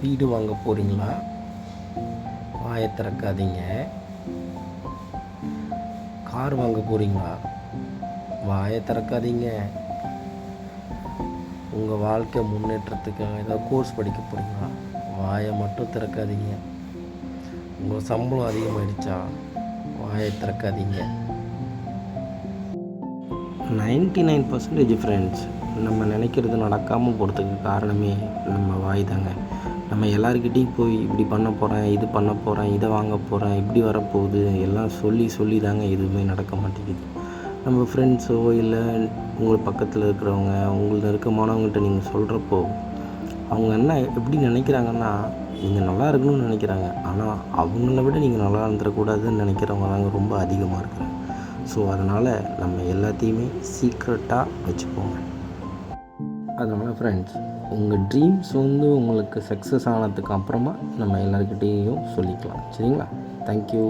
வீடு வாங்க போகிறீங்களா வாயை திறக்காதீங்க. கார் வாங்க போகிறீங்களா வாயை திறக்காதீங்க. உங்கள் வாழ்க்கை முன்னேற்றத்துக்காக ஏதாவது கோர்ஸ் படிக்க போகிறீங்களா வாயை மட்டும் திறக்காதீங்க. உங்கள் சம்பளம் அதிகமாகிடுச்சா வாயை திறக்காதீங்க. நைன்டி நைன் பர்சன்டேஜ் ஃப்ரெண்ட்ஸ் நம்ம நினைக்கிறது நடக்காமல் போகிறதுக்கு காரணமே நம்ம வாய் தாங்க. நம்ம எல்லாருக்கிட்டேயும் போய் இப்படி பண்ண போகிறேன் இது பண்ண போகிறேன் இதை வாங்க போகிறேன் இப்படி வரப்போகுது எல்லாம் சொல்லி சொல்லி தாங்க எதுவுமே நடக்க மாட்டேங்குது. நம்ம ஃப்ரெண்ட்ஸோ இல்லை உங்களுக்கு பக்கத்தில் இருக்கிறவங்க உங்களுக்கு நெருக்கமானவங்கள்ட்ட நீங்கள் சொல்கிறப்போ அவங்க என்ன எப்படி நினைக்கிறாங்கன்னா நீங்கள் நல்லா இருக்கணும்னு நினைக்கிறாங்க. ஆனால் அவங்கள விட நீங்கள் நல்லா இருந்துடக்கூடாதுன்னு நினைக்கிறவங்க தாங்க ரொம்ப அதிகமாக இருக்கிறாங்க. ஸோ அதனால் நம்ம எல்லாத்தையுமே சீக்ரெட்டாக வச்சுப்போங்க. அதனால் ஃப்ரெண்ட்ஸ் உங்கள் ட்ரீம்ஸ் வந்து உங்களுக்கு சக்ஸஸ் ஆனதுக்கு அப்புறமா நம்ம எல்லாருக்கிட்டேயும் சொல்லிக்கலாம். சரிங்களா? தேங்க்யூ